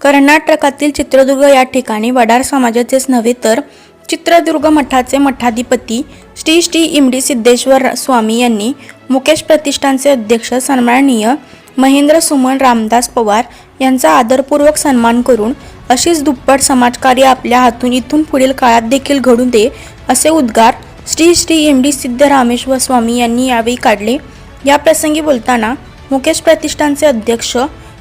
कर्नाटकातील चित्रदुर्ग या ठिकाणी वडार समाजाचेच नव्हे तर चित्रदुर्ग मठाचे मठाधिपती श्री श्री इमडी सिद्धेश्वर स्वामी यांनी मुकेश प्रतिष्ठानचे अध्यक्ष सन्माननीय महेंद्र सुमन रामदास पवार यांचा आदरपूर्वक सन्मान करून अशीच दुप्पट समाजकार्य आपल्या हातून इथून पुढील काळात देखील घडू दे असे उद्गार श्री श्री इमडी सिद्धरामेश्वर स्वामी यांनी यावेळी काढले. या प्रसंगी बोलताना मुकेश प्रतिष्ठानचे अध्यक्ष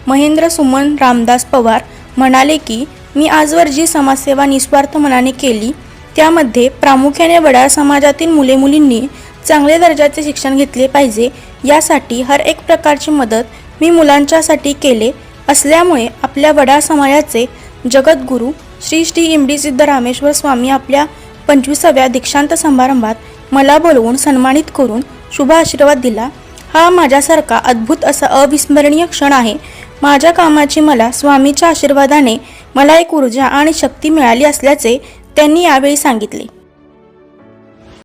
महेंद्र सुमन रामदास पवार म्हणाले की मी आजवर जी समाजसेवा निस्वार्थ मनाने केली त्यामध्ये प्रामुख्याने वडाळ समाजातील मुले मुलींनी चांगले दर्जाचे शिक्षण घेतले पाहिजे. यासाठी हर एक प्रकारची मदत मी मुलांच्यासाठी केले असल्यामुळे आपल्या वडार समाजाचे जगद्गुरू श्री श्री इमडी सिद्ध रामेश्वर स्वामी आपल्या पंचवीसाव्या दीक्षांत समारंभात मला बोलवून सन्मानित करून शुभ आशीर्वाद दिला. हा माझ्यासारखा अद्भुत असा अविस्मरणीय क्षण आहे. माझ्या कामाची मला स्वामीच्या आशीर्वादाने मला एक ऊर्जा आणि शक्ती मिळाली असल्याचे त्यांनी यावेळी सांगितले.